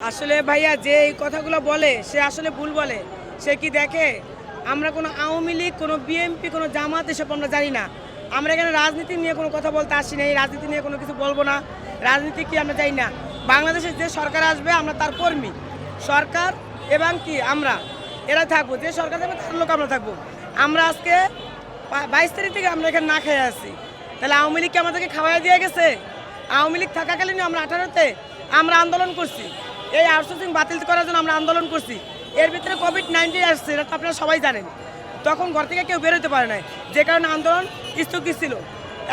আসলে ভাইয়া যে এই কথাগুলো বলে, সে আসলে ভুল বলে। সে কি দেখে? আমরা কোনো আওয়ামী লীগ, কোনো বিএনপি, কোনো জামাত এসব আমরা জানি না। আমরা এখানে রাজনীতি নিয়ে কোনো কথা বলতে আসি না, এই রাজনীতি নিয়ে কোনো কিছু বলব না। রাজনীতি কি আমরা জানি না। বাংলাদেশের যে সরকার আসবে, আমরা তার কর্মী। সরকার এবং কি? আমরা। এরা থাকব। যে সরকার থাকবে, তার লোক আমরা থাকব। আমরা আজকে বাইশ তারিখ থেকে আমরা এখানে না খেয়ে আসি তাহলে আওয়ামী লীগ কি আমাদেরকে খাওয়াই দিয়ে গেছে? আওয়ামী লীগ থাকাকালীন আমরা আঠারোতে আমরা আন্দোলন করছি। এই আউটসোর্সিং বাতিল করার জন্য আমরা আন্দোলন করছি। এর ভিতরে কোভিড নাইন্টিন আসছে, এটা তো আপনারা সবাই জানেন। তখন ঘর থেকে কেউ বেরোতে পারে নাই। যে কারণে আন্দোলন স্থগিত ছিল।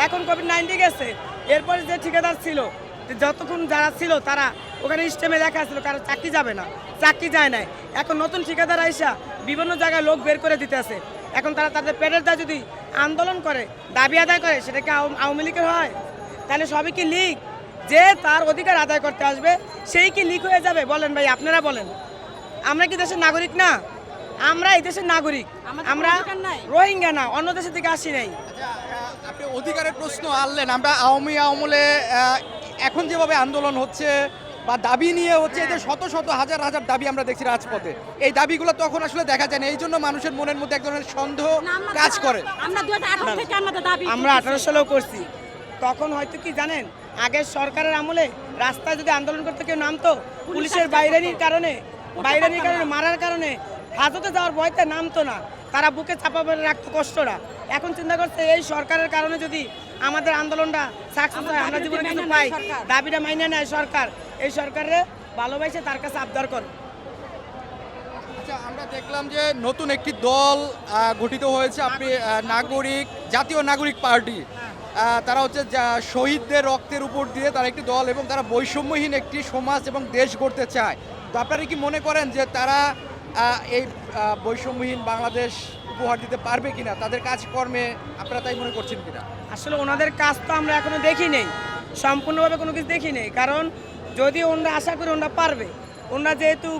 এখন কোভিড নাইন্টিন গেছে। এরপরে যে ঠিকাদার ছিল যতক্ষণ যারা ছিল, তারা ওখানে স্টেমে দেখা ছিল, কারও চাকরি যাবে না, চাকরি যায় নাই। এখন নতুন ঠিকাদার আইসা বিভিন্ন জায়গায় লোক বের করে দিতে আছে। এখন তারা তাদের পেটের দায় যদি আন্দোলন করে, দাবি আদায় করে, সেটা কি আওয়ামী লীগের হয়? তাহলে সবই কি লীগ? যে তার অধিকার আদায় করতে আসবে সেই কি লিক হয়ে যাবে? বলেন ভাই আপনারা বলেন। আমরা কি দেশের নাগরিক না? আমরা এই দেশের নাগরিক। আমরা? রোহিঙ্গা না অন্য দেশের থেকে আসি নাই। আচ্ছা, আপনি অধিকারের প্রশ্ন আনলেন। আমরা আওয়ামী আমলে এখন যেভাবে আন্দোলন হচ্ছে বা দাবি নিয়ে হচ্ছে যে শত শত হাজার হাজার দাবি আমরা দেখছি রাজপথে। এই দাবিগুলো তখন আসলে দেখা যায় না। এই জন্য মানুষের মনের মধ্যে এক ধরনের সন্দেহ কাজ করে। আমরা দু হাজার থেকে আমাদের দাবি। আমরা আঠারো সালেও করছি। তখন হয়তো কি জানেন আগের সরকারের আমলে রাস্তায় যদি আন্দোলন করতে কেউ নামতো পুলিশের বাইরানির কারণে বাইরানির কারণে মারার কারণে হাজতে যাওয়ার ভয়তে নামতো না। তারা বুকে চাপা মেরে রাখতো কষ্টটা। এখন চিন্তা করছে এই সরকারের কারণে যদি আমাদের আন্দোলনটা সাকসেস হয় আমরা জীবনে কিছু মেনে পাই। দাবিটা মাইনে নেয় সরকার। এই সরকারে ভালোবাসে তার কাছে আবদার করে। আচ্ছা আমরা দেখলাম যে নতুন একটি দল গঠিত হয়েছে। আপনি নাগরিক জাতীয় নাগরিক পার্টি। আহ, তারা হচ্ছে শহীদদের রক্তের উপর দিয়ে তারা একটি দল এবং তারা বৈষম্যহীন একটি সমাজ এবং দেশ গড়তে চায়। তো আপনারা কি মনে করেন যে তারা এই বৈষম্যহীন বাংলাদেশ উপহার দিতে পারবে কিনা? তাদের কাজকর্মে আপনারা তাই মনে করছেন কিনা? আসলে ওনাদের কাজ তো আমরা এখনও দেখি নেই। সম্পূর্ণভাবে কোনো কিছু দেখি নেই। কারণ যদি ওনারা আশা করি ওনারা পারবে, ওনারা যেহেতু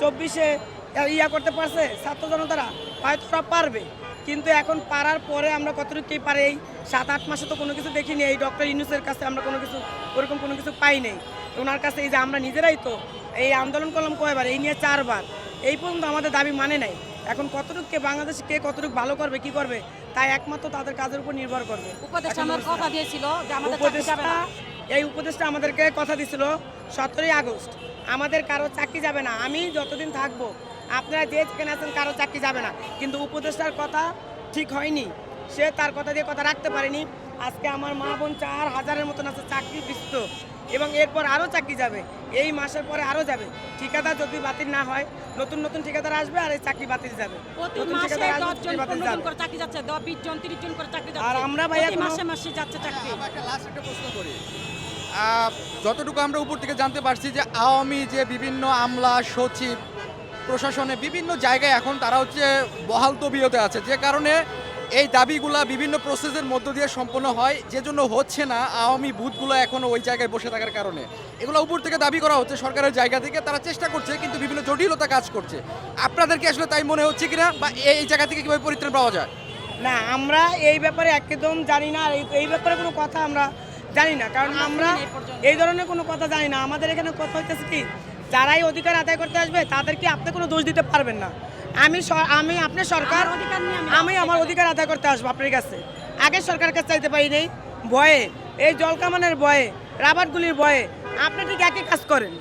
চব্বিশে ইয়া করতে পারছে ছাত্র জনতারা, হয়তো পারবে। কিন্তু এখন পারার পরে আমরা কতটুকু কি পারে? এই সাত আট মাসে তো কোনো কিছু দেখিনি। এই ডক্টর ইনুসের কাছে আমরা কোনো কিছু ওরকম কোনো কিছু পাই নাই। ওনার কাছে এই যে আমরা নিজেরাই তো এই আন্দোলন করলাম কয়বার? এই নিয়ে চারবার। এই পর্যন্ত আমাদের দাবি মানে নাই। এখন কতটুকু কে বাংলাদেশ কে কতটুকু ভালো করবে কি করবে তাই একমাত্র তাদের কাজের উপর নির্ভর করবে। না। এই উপদেশটা আমাদেরকে কথা দিছিল সতেরোই আগস্ট। আমাদের কারও চাকরি যাবে না। আমি যতদিন থাকব আপনারা যে যেখানে আছেন কারও চাকরি যাবে না। কিন্তু উপদেষ্টার কথা ঠিক হয়নি। সে তার কথা দিয়ে কথা রাখতে পারেনি। আজকে আমার মা বোন চার হাজারের মতন আছে চাকরি বিস্ত এবং এরপর আরও চাকরি যাবে। এই মাসের পরে আরও যাবে। ঠিকাদার যদি বাতিল না হয় নতুন নতুন ঠিকাদার আসবে আর এই চাকরি বাতিল যাবে। আর আমরা ভাইয়া মাসে মাসে যাচ্ছে চাকরি। আমার একটা last একটা প্রশ্ন করি। যতটুকু আমরা উপর থেকে জানতে পারছি যে আওয়ামী যে বিভিন্ন আমলা সচিব প্রশাসনে বিভিন্ন জায়গায় এখন তারা হচ্ছে বহাল তবিয়তে আছে। যে কারণে এই দাবিগুলা বিভিন্ন প্রসেসের মধ্য দিয়ে সম্পন্ন হয় যে জন্য হচ্ছে না আওয়ামী বুথগুলো এখনও ওই জায়গায় বসে থাকার কারণে। এগুলো উপর থেকে দাবি করা হচ্ছে সরকারের জায়গা থেকে তারা চেষ্টা করছে কিন্তু বিভিন্ন জটিলতা কাজ করছে। আপনাদের কি আসলে তাই মনে হচ্ছে কিনা বা এই জায়গা থেকে কীভাবে পরিত্রাণ পাওয়া যায়? না আমরা এই ব্যাপারে একদম জানি না আর এই- এই ব্যাপারে কোনো কথা আমরা জানি না। কারণ আমরা এই ধরনের কোনো কথা জানি না। আমাদের এখানে কথা হইতেছে কি যারাই অধিকার আদায় করতে আসবে তাদেরকে আপনি কোনো দোষ দিতে পারবেন না। আমি আমি আপনার সরকার অধিকার আমি আমি আমার অধিকার আদায় করতে আসব আপনার কাছে। আগে সরকার কাছে চাইতে পারি নেই। ভয়ে এই জলকামানের ভয়ে রাবারগুলির ভয়ে আপনি ঠিক একই কাজ করেন।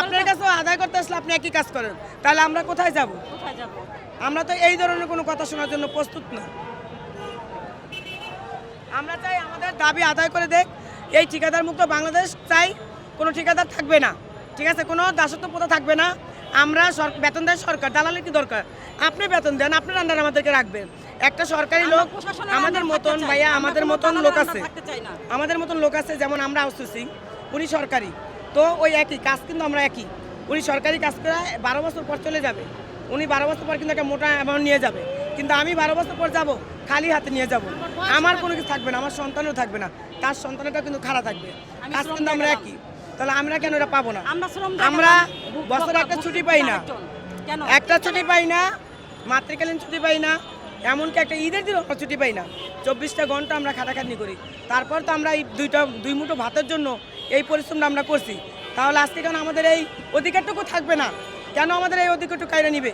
আপনার কাছেও আদায় করতে আসলে আপনি একই কাজ করেন। তাহলে আমরা কোথায় যাব? কোথায় যাব? আমরা তো এই ধরনের কোনো কথা শোনার জন্য প্রস্তুত না। আমরা চাই আমাদের দাবি আদায় করে দেখ। এই ঠিকাদার মুক্ত বাংলাদেশ চাই কোনো ঠিকাদার থাকবে না। ঠিক আছে? কোনো দাসত্ব প্রথা থাকবে না। আমরা বেতন দেয় সরকার দালালের কি দরকার। আপনি বেতন দেন আপনার আন্ডার আমাদেরকে রাখবেন। একটা সরকারি লোক আমাদের মতন ভাইয়া আমাদের মতন লোক আছে। আমাদের মতন লোক আছে যেমন আমরা আউটসোর্সিং উনি সরকারি। তো ওই একই কাজ কিন্তু আমরা একই। উনি সরকারি কাজ করে বারো বছর পর চলে যাবে। উনি বারো বছর পর কিন্তু একটা মোটা অ্যামাউন্ট নিয়ে যাবে। কিন্তু আমি বারো বছর পর যাব খালি হাতে নিয়ে যাব। আমার কোনো কিছু থাকবে না আমার সন্তানও থাকবে না। তার সন্তানটা কিন্তু খারাপ থাকবে। কাজ কিন্তু আমরা একই। তাহলে আমরা কেন এটা পাবো না? আমরা বছরে একটা ছুটি পাই না। একটা ছুটি পাই না মাতৃকালীন ছুটি পাই না এমনকি একটা ঈদের দিন আমরা ছুটি পাই না। চব্বিশটা ঘণ্টা আমরা খাটাখাটনি করি। তারপর তো আমরা এই দুইটা দুই মুঠো ভাতের জন্য এই পরিশ্রমটা আমরা করছি। তাহলে আজকে কেন আমাদের এই অধিকারটুকু থাকবে না? কেন আমাদের এই অধিকারটুকু কায়রা নিবে?